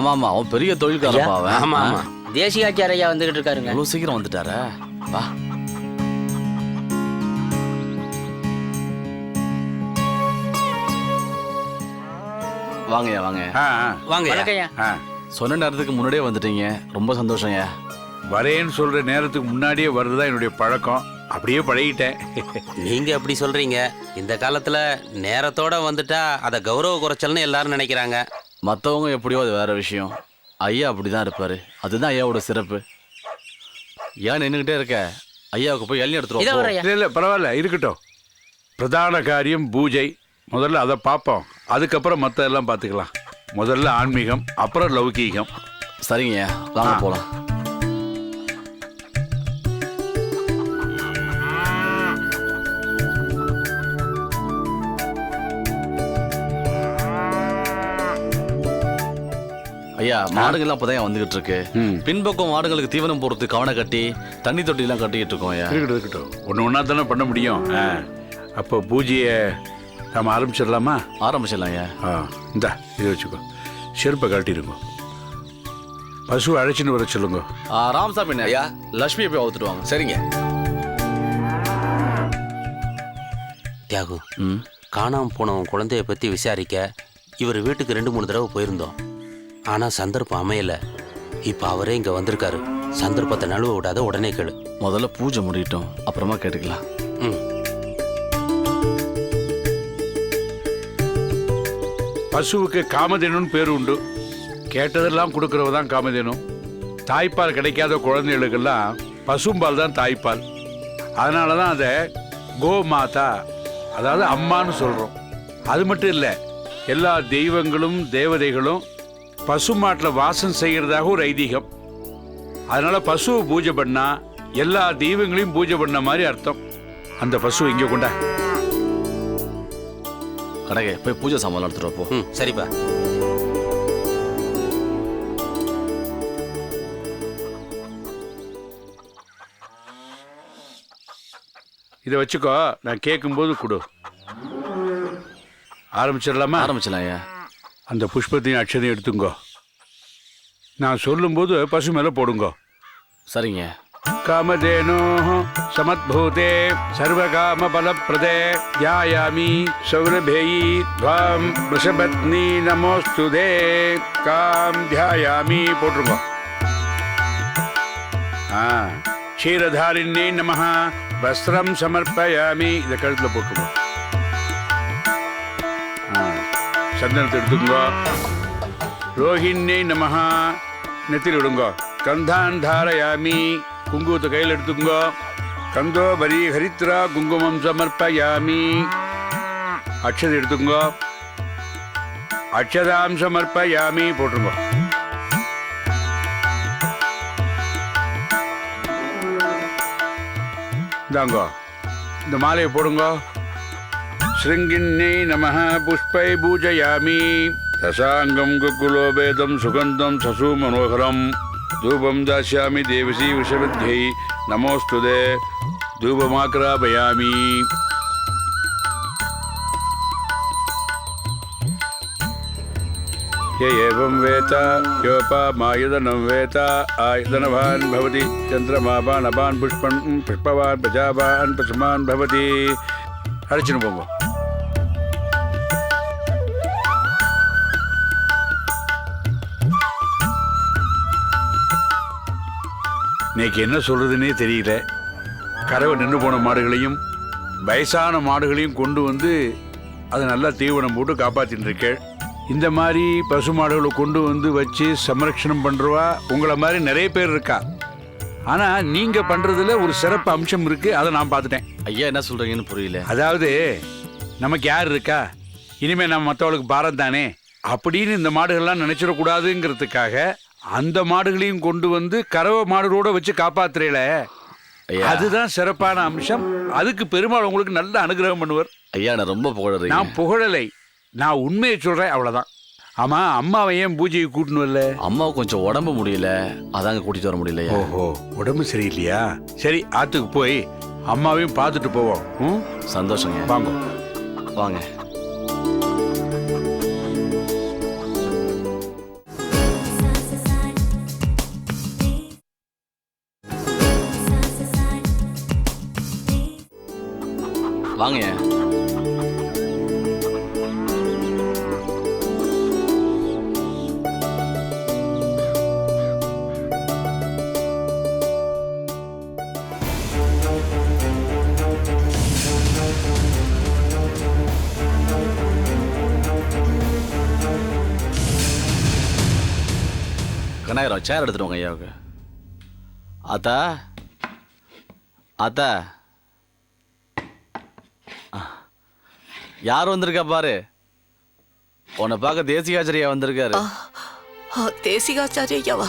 ஆமா ஆமா அவன் பெரிய தொழில்காரப்பா அவன். ஆமா ஆமா. தேசியாச்சார் ஐயா வந்துகிட்டு இருக்காருங்க. இவ்வளவு சீக்கிரம் வந்துட்டாரா? வா. வாங்கய்யா வாங்க. ஆ ஆ, வாங்க ஆ. சொன்ன நேரத்துக்கு முன்னாடியே வந்துட்டீங்க. ரொம்ப சந்தோஷம்யா வரேன்னு சொல்ற நேரத்துக்கு முன்னாடியே வருதுதான் என்னுடைய பழக்கம். அப்படியே பழகிட்டேன். நீங்க அப்படி சொல்றீங்க. இந்த காலத்துல நேரத்தோட வந்துட்டா அதை கௌரவ குறைச்சல்னு எல்லாரும் நினைக்கிறாங்க. மற்றவங்க எப்படியோ அது வேற விஷயம். ஐயா அப்படிதான் இருப்பாரு. அதுதான் ஐயாவோட சிறப்பு. ஏன் நின்றுக்கிட்டே இருக்க? ஐயாவுக்கு போய் இதோ எடுத்துருவோம் இல்லை இல்லை பரவாயில்ல இருக்கட்டும். பிரதான காரியம் பூஜை. முதல்ல அதை பார்ப்போம். அதுக்கப்புறம் மற்ற எல்லாம் பார்த்துக்கலாம். முதல்ல ஆன்மீகம் அப்புறம் லௌகீகம். சரிங்கய்யா வாங்க ஆ. ஐயா மாடுகள்லாம் அப்பதான் வந்துகிட்டு இருக்கு ம். பின்பக்கம் மாடுகளுக்கு தீவனம் போடுறது கவனை கட்டி தண்ணி தொட்டி எல்லாம் கட்டிக்கிட்டு இருக்கோம் ஐயா. இருக்கட்டும் இருக்கட்டும். ஒன்று ஒன்றா தானே பண்ண முடியும். ஆ. அப்போ பூஜையை நாம் ஆரம்பிச்சிடலாமா? ஆரம்பிச்சிடலாம் ஐயா. ஆ இந்தா இதை வச்சுக்கோ. செருப்பை கழட்டிடுங்க. பசு அழைச்சின்னு வர சொல்லுங்க. ஆ, ராமசாமி ஐயா? லட்சுமியை போய் அவுத்துட்டு வாங்க. சரிங்க. தியாகு ம். காணாம போனவன் குழந்தைய பத்தி விசாரிக்க இவர் வீட்டுக்கு ரெண்டு மூணு தடவை போயிருந்தோம். ஆனா சந்தர்ப்பம் அமையல. இப்ப அவரே இங்க வந்திருக்காரு. சந்தர்ப்பத்தை நழுவ விடாத உடனே கேளு. முதல்ல பூஜை முடியட்டும். அப்புறமா கேட்டுக்கலாம். ம். பசுவுக்கு காமதேனுன்னு பேர் உண்டு. கேட்டதெல்லாம் கொடுக்கறவ தான் காமதேனு. தாய்ப்பால் கிடைக்காத குழந்தைகளுக்கெல்லாம் பசும்பால் தான் தாய்ப்பால். அதனால தான் அதை கோமாதா அதாவது அம்மான்னு சொல்கிறோம் அது மட்டும் இல்லை எல்லா தெய்வங்களும் தேவதைகளும் பசுமாட்டில் வாசம் செய்கிறதாக ஒரு ஐதீகம். அதனால பசுவை பூஜை பண்ணா எல்லா தெய்வங்களையும் பூஜை பண்ண மாதிரி அர்த்தம். அந்த பசு இங்கே கொண்டா. கடைக்கு போய் பூஜை சாமான் எடுத்துட்டு போ. ம் சரிப்பா. இதை வச்சுக்கோ நான் கேட்கும்போது கொடு. ஆரம்பிச்சிடலாமா? ஆரம்பிச்சிடலாம் ஐயா. அந்த புஷ்பத்தையும் அக்ஷதையும் எடுத்துங்கோ. நான் சொல்லும்போது பசு மேலே போடுங்கோ. சரிங்க. காமதேனோ சமத்பூதே சர்வகாம பலப்பிரதே தியாயாமி சௌரபேயி துவாம் ரிஷபத்னி நமோஸ்துதே காம் தியாயாமி போட்டுருங்கோ ஆ க்ஷீரதாரிண்யே நம வஸ்திரம் சமர்ப்பயாமி இதை கழுத்தில் போட்டுருங்கோ சந்தனத்தை எடுத்துக்கோ ரோஹிணி நமஹா நெத்தியில் விடுங்கோ. கந்தான் தாரயாமி குங்குமத்தை கையில் எடுத்துக்கோ கந்தோபரி ஹரித்ரா குங்குமம் சமர்ப்பயாமி. அக்ஷதை எடுத்துக்கோ அக்ஷதாம் சமர்ப்பயாமி போட்டுருங்கோ. இந்தாங்கோ. இந்த மாலையை போடுங்கோ. शृङ्गिण्यै नमः, पुष्पै पूजयामि। दशाङ्गं कुकुलोभेदं सुगन्धं ससु मनोहरं धूपं दास्यामि देवसी विषविद्यै नमोऽस्तु दे य एवं वेत योपामायुधनं वेत आयुधनवान् भवति चन्द्रमापानपान् पुष्पन् पुष्पवान् प्रजावान् प्रथमान् भवति। अर्चनबोङ्गो இன்னைக்கு என்ன சொல்றதுன்னே தெரியல. கறவை நின்று போன மாடுகளையும் வயசான மாடுகளையும் கொண்டு வந்து அதை நல்லா தீவனம் போட்டு காப்பாத்தின்னு இருக்கேன் இந்த மாதிரி பசு மாடுகளை கொண்டு வந்து வச்சு சம்ரக்ஷணம் பண்றவா உங்களை மாதிரி நிறைய பேர் இருக்கா. ஆனா நீங்க பண்றதுல ஒரு சிறப்பு அம்சம் இருக்கு அதை நான் பார்த்துட்டேன். ஐயா என்ன சொல்றீங்கன்னு புரியல. அதாவது நமக்கு யார் இருக்கா? இனிமே நம்ம மற்றவளுக்கு பாரம் தானே அப்படின்னு இந்த மாடுகள்லாம் நினைச்சிடக்கூடாதுங்கிறதுக்காக அந்த மாடுகளையும் கொண்டு வந்து கறவை மாடுகளோட வச்சு காப்பாத்துறீல. ஐயா. அதுதான் சிறப்பான அம்சம். அதுக்கு பெருமாள் உங்களுக்கு நல்ல அனுகிரகம் பண்ணுவார். ஐயா நான் ரொம்ப புகழறீங்க. நான் புகழலை. நான் உண்மையை சொல்றேன் அவ்வளவுதான். ஆமா அம்மாவை ஏன் பூஜையை கூட்டணும் இல்ல அம்மாவுக்கு கொஞ்சம் உடம்பு முடியல. அதாங்க கூட்டிட்டு வர முடியலையா ஓஹோ உடம்பு சரியில்லையா? சரி ஆத்துக்கு போய் அம்மாவையும் பார்த்துட்டு போவோம். ம்? சந்தோஷங்க. வாங்க. வாங்க. வாங்க. கனகரம் சேர் எடுத்துட்டு வாங்க ஐயாவுக்கு. ஆத்தா? ஆத்தா? யார் வந்திருக்கா பாரு? உன்னை பார்க்க தேசிகாச்சரியா வந்திருக்காரு. ஆ, தேசிகாச்சாரியவா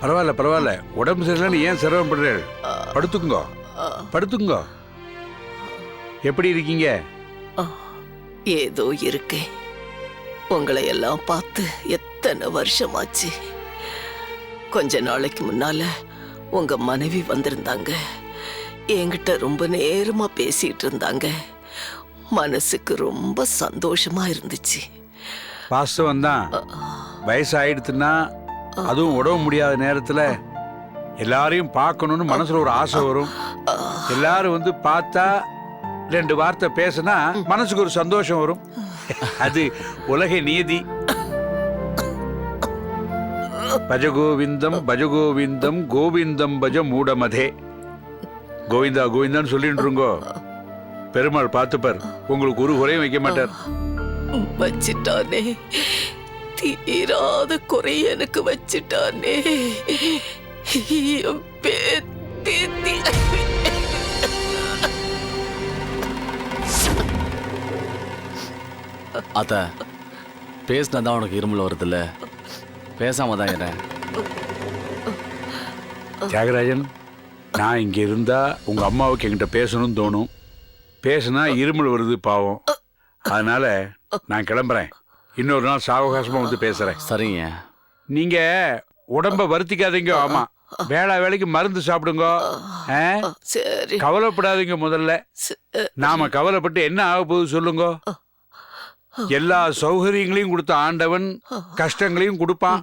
பரவாயில்ல பரவாயில்ல. உடம்பு சரியில்லைன்னு ஏன் சிரமப்படுறீர்கள் படுத்துக்குங்க. படுத்துக்குங்க. எப்படி இருக்கீங்க? ஏதோ இருக்கேன் உங்களை எல்லாம் பார்த்து எத்தனை வருஷமாச்சு. கொஞ்ச நாளைக்கு முன்னால உங்க மனைவி வந்திருந்தாங்க. என்கிட்ட ரொம்ப நேரமா பேசிட்டு இருந்தாங்க. மனசுக்கு ரொம்ப சந்தோஷமா இருந்துச்சு. வாஸ்தவம் தான் வயசு ஆயிடுத்துன்னா அதுவும் உடம்பு முடியாத நேரத்துல எல்லாரையும் பார்க்கணும்னு மனசுல ஒரு ஆசை வரும். எல்லாரும் வந்து பார்த்தா ரெண்டு வார்த்தை பேசினா மனசுக்கு ஒரு சந்தோஷம் வரும். அது உலக நீதி. பஜகோவிந்தம் பஜகோவிந்தம் கோவிந்தம் பஜ மூடமதே. கோவிந்தா கோவிந்தான்னு சொல்லிட்டு இருங்கோ பெருமாள் பார்த்துப்பார் உங்களுக்கு ஒரு குறையும் வைக்க மாட்டார். வச்சிட்டானே. தீராத குறை எனக்கு வச்சிட்டானே. என் பேத்தி தி- ஆத்தா பேசினா தான் உனக்கு இருமல் வருதுல்ல? பேசாம தான் இருக்கேன் தியாகராஜன் நான் இங்க இருந்தா உங்க அம்மாவுக்கு என்கிட்ட பேசணும்னு தோணும். பேசினா இருமல் வருது பாவம். அதனால நான் கிளம்புறேன். இன்னொரு நாள் சாவகாசமா வந்து பேசுறேன். சரிங்க. நீங்க உடம்ப வருத்திக்காதீங்க. ஆமா. வேளா வேலைக்கு மருந்து சாப்பிடுங்க. ஆ? சரி. கவலைப்படாதீங்க முதல்ல. நாம கவலைப்பட்டு என்ன ஆக போகுது சொல்லுங்க. எல்லா சௌகரியங்களையும் கொடுத்த ஆண்டவன் கஷ்டங்களையும் கொடுப்பான்.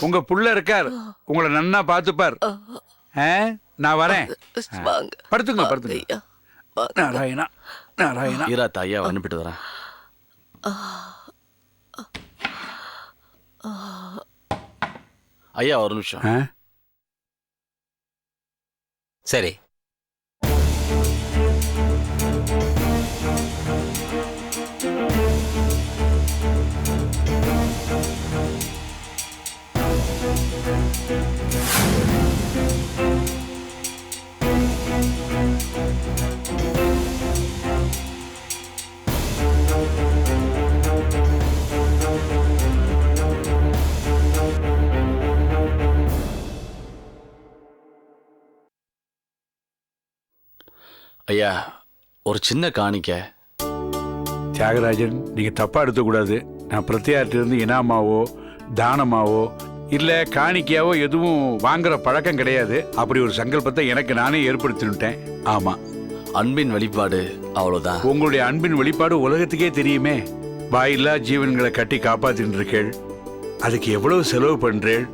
உங்க புள்ள இருக்கார். உங்களை நன்னா பார்த்துப்பார். ஆ? நான் வரேன். படுத்துங்க படுத்துங்க. நாராயணா நாராயணா. ஈராத்தா ஐயா அனுப்பிட்டு வரேன். ஐயா ஒரு நிமிஷம்? சரி. ஐயா ஒரு சின்ன காணிக்க. தியாகராஜன் நீங்க தப்பா எடுத்துக்கூடாது. நான் பிரத்யார்ட்ட இருந்து இனாமாவோ தானமாவோ இல்ல காணிக்கையாவோ எதுவும் வாங்குற பழக்கம் கிடையாது. அப்படி ஒரு சங்கல்பத்தை எனக்கு நானே ஏற்படுத்தினுட்டேன். ஆமா. அன்பின் வெளிப்பாடு அவ்வளவுதான் உங்களுடைய அன்பின் வெளிப்பாடு உலகத்துக்கே தெரியுமே. வாயில்லா ஜீவன்களை கட்டி காப்பாத்தின்னு இருக்கேள் அதுக்கு எவ்வளவு செலவு பண்றேள்?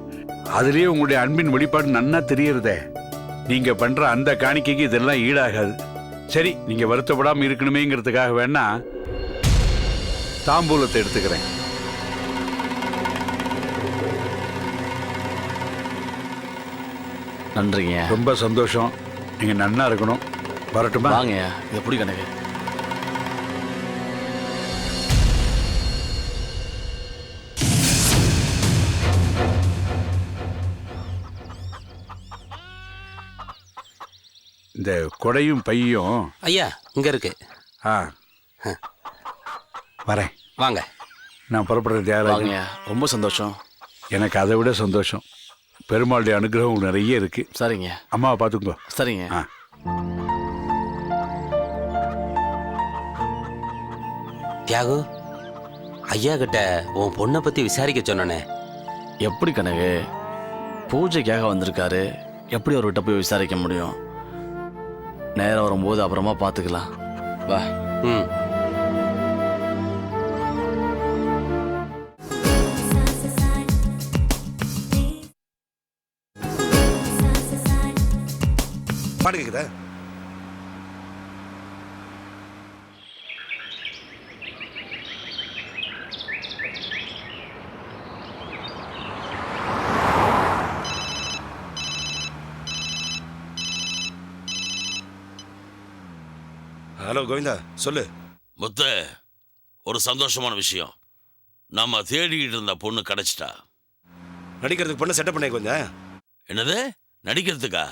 அதுலயே உங்களுடைய அன்பின் வெளிப்பாடு நன்னா தெரியறதே. நீங்க பண்ற அந்த காணிக்கைக்கு இதெல்லாம் ஈடாகாது. சரி நீங்க வருத்தப்படாம இருக்கணுமேங்கிறதுக்காக வேணா தாம்பூலத்தை எடுத்துக்கிறேன். நன்றிங்க. ரொம்ப சந்தோஷம். நீங்க நன்னா இருக்கணும். வரட்டுமா? வாங்கய்யா இதை பிடி கணக்கு? இந்த கொடையும் பையும் ஐயா இங்க இருக்கு. ஆ. வரேன். வாங்க. நான் புறப்படுற தியாகராஜன் வாங்கய்யா. ரொம்ப சந்தோஷம். எனக்கு அதை விட சந்தோஷம். பெருமாளுடைய அனுகிரகம் நிறைய இருக்கு. சரிங்க. அம்மாவை பார்த்துக்கோ சரிங்க. ஆ. தியாகு ஐயா கிட்ட உன் பொண்ணை பத்தி விசாரிக்க சொன்னனே. எப்படி கனகு? பூஜைக்காக வந்திருக்காரு. எப்படி அவர்கிட்ட போய் விசாரிக்க முடியும்? நேரம் வரும்போது அப்புறமா பார்த்துக்கலாம் வா. ம். பாட்டு ஹலோ கோவிந்தா சொல்லு. முத்து ஒரு சந்தோஷமான விஷயம். நம்ம தேடிக்கிட்டு இருந்த பொண்ணு கிடைச்சிட்டா. நடிக்கிறதுக்கு பொண்ணு செட்டப் பண்ணி கோவிந்தா என்னது? நடிக்கிறதுக்கா?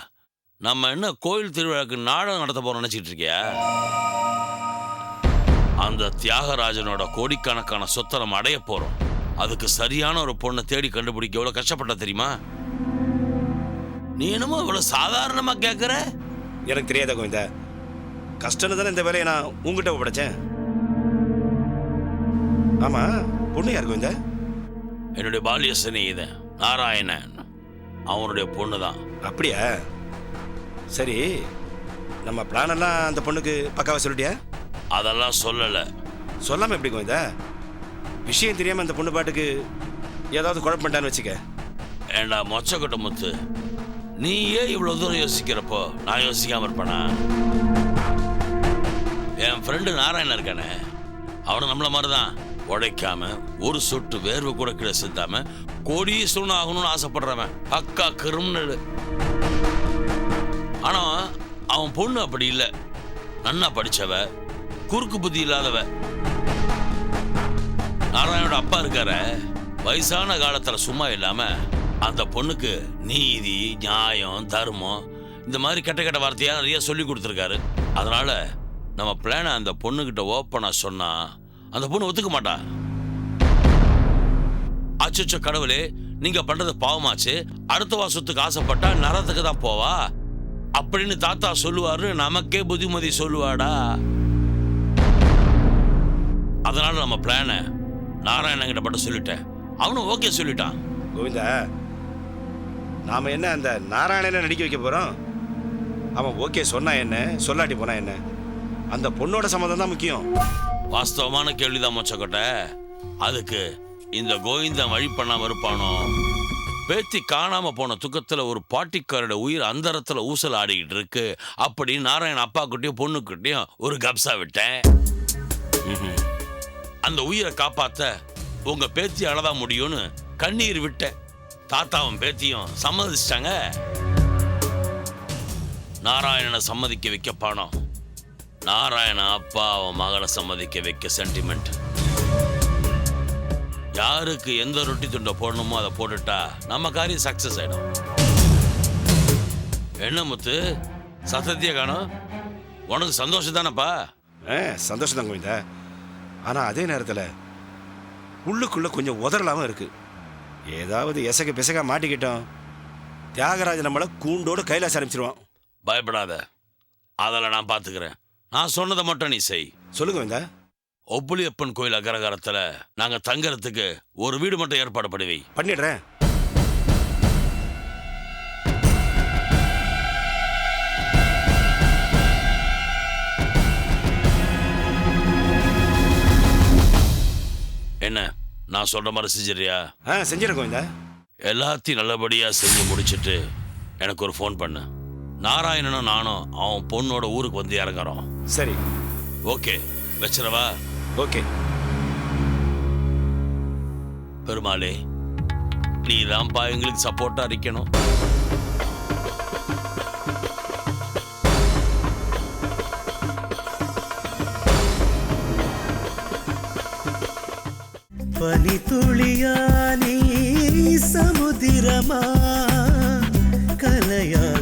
நம்ம என்ன கோயில் திருவிழாக்கு நாடகம் நடத்த போறோம் நினைச்சிட்டு இருக்கியா? அந்த தியாகராஜனோட கோடிக்கணக்கான சொத்தை நம்ம அடைய போறோம். அதுக்கு சரியான ஒரு பொண்ணை தேடி கண்டுபிடிக்க எவ்வளவு கஷ்டப்பட்ட தெரியுமா? நீ என்னமோ இவ்வளவு சாதாரணமா கேட்குற எனக்கு தெரியாதா கோவிந்தா? கஷ்டம்னு தானே இந்த வேலையை நான் உங்ககிட்ட ஒப்படைச்சேன். ஆமா பொண்ணு யார் கோவிந்தா? என்னுடைய பாலிய சிநேகிதன் நாராயணன். அவனுடைய பொண்ணு தான் அப்படியா? சரி நம்ம பிளான் எல்லாம் அந்த பொண்ணுக்கு பக்காவா சொல்லிட்டியா? அதெல்லாம் சொல்லலை. சொல்லாம எப்படி கோவிந்தா? விஷயம் தெரியாம அந்த பொண்ணு பாட்டுக்கு ஏதாவது குழப்பம் பண்ணிட்டான்னு வச்சுக்க. ஏண்டா மொச்சக்கொட்டை முத்து? நீ ஏன் இவ்வளவு தூரம் யோசிக்கிறப்போ நான் யோசிக்காம இருப்பேனா? என் ஃப்ரெண்டு நாராயணன் இருக்கானே. அவனும் நம்மள மாதிரி தான் உழைக்காம ஒரு சொட்டு வேர்வை கூட கீழே செலுத்தாம கோடீஸ்வரன் ஆகணும்னு ஆசைப்படுறவன். அக்கா கிரிமினல் ஆனா அவன் பொண்ணு அப்படி இல்லை. நன்னா படிச்சவ குறுக்கு புத்தி இல்லாதவ. நாராயணோட அப்பா இருக்கார. வயசான காலத்தில் சும்மா இல்லாமல் அந்த பொண்ணுக்கு நீதி நியாயம் தர்மம் இந்த மாதிரி கெட்ட கெட்ட வார்த்தையாக நிறைய சொல்லி கொடுத்துருக்காரு. அதனால நம்ம பிளானை அந்த பொண்ணுகிட்ட ஓப்பனாக சொன்னால் அந்த பொண்ணு ஒத்துக்க மாட்டா. அச்சச்சோ கடவுளே நீங்கள் பண்ணுறது பாவமாச்சு. அடுத்த வாசத்துக்கு ஆசைப்பட்டா நரத்துக்கு தான் போவா. அப்படின்னு தாத்தா சொல்லுவாரு நமக்கே புத்திமதி சொல்லுவாடா. அதனால நம்ம பிளானை நாராயணன் கிட்ட மட்டும் சொல்லிட்டேன். அவனும் ஓகே சொல்லிட்டான். கோவிந்தா நாம என்ன அந்த நாராயணனை நடிக்க வைக்க போறோம்? அவன் ஓகே சொன்னா என்ன? சொல்லாட்டி போனா என்ன? அந்த பொண்ணோட சம்மதம் தான் முக்கியம். வாஸ்தவமான கேள்விதான் மொச்சக்கொட்டை. அதுக்கு இந்த கோவிந்தன் வழி பண்ணாம இருப்பானோ? பேத்தி காணாம போன துக்கத்துல ஒரு பாட்டிக்காரோட உயிர் அந்தரத்துல ஊசல் ஆடிக்கிட்டு இருக்கு. அப்படின்னு நாராயண அப்பா கிட்டயும் பொண்ணுக்கிட்டயும் ஒரு கப்சா விட்டேன். அந்த உயிரை காப்பாத்த உங்க பேத்தி அழதா முடியும்னு கண்ணீர் விட்டேன். தாத்தாவும் பேத்தியும் சம்மதிச்சிட்டாங்க. நாராயணனை சம்மதிக்க வைக்க பணம் நாராயண அப்பா அவன் மகளை சம்மதிக்க வைக்க சென்டிமெண்ட் யாருக்கு எந்த ரொட்டி துண்டை போடணுமோ அதை போட்டுட்டா நம்ம காரியம் சக்சஸ் ஆயிடும். என்ன முத்து? சத்தத்தையே காணும். உனக்கு சந்தோஷம் தானப்பா? ஆ சந்தோஷம் தான் கோவிந்தா. ஆனா அதே நேரத்தில் உள்ளுக்குள்ள கொஞ்சம் உதறலாம இருக்கு. ஏதாவது எசக பிசகா மாட்டிக்கிட்டோம். தியாகராஜ நம்மளை கூண்டோடு கைலாச ஆரம்பிச்சிருவான். பயப்படாத. அதெல்லாம் நான் பார்த்துக்கிறேன் நான் சொன்னதை மட்டும் நீ செய். சொல்லுங்க கோவிந்தா ஒப்புளியப்பன் கோயில் அகரகாரத்துல நாங்க தங்கறதுக்கு ஒரு வீடு மட்டும் ஏற்பாடு பண்ணுவி பண்ணிடுறேன். என்ன நான் சொல்ற மாதிரி செஞ்சிடறியா? ஆ செஞ்சிடறேன் கோவிந்தா. எல்லாத்தையும் நல்லபடியா செஞ்சு முடிச்சிட்டு எனக்கு ஒரு ஃபோன் பண்ணு. நாராயணனும் நானும் அவன் பொண்ணோட ஊருக்கு வந்து இறங்குறோம். சரி. ஓகே. வச்சிரவா ஓகே. பெருமாளே நீ தான்ப்பா எங்களுக்கு சப்போர்ட்டா இருக்கணும். பனித்துளியா நீ சமுதிரமா கலையா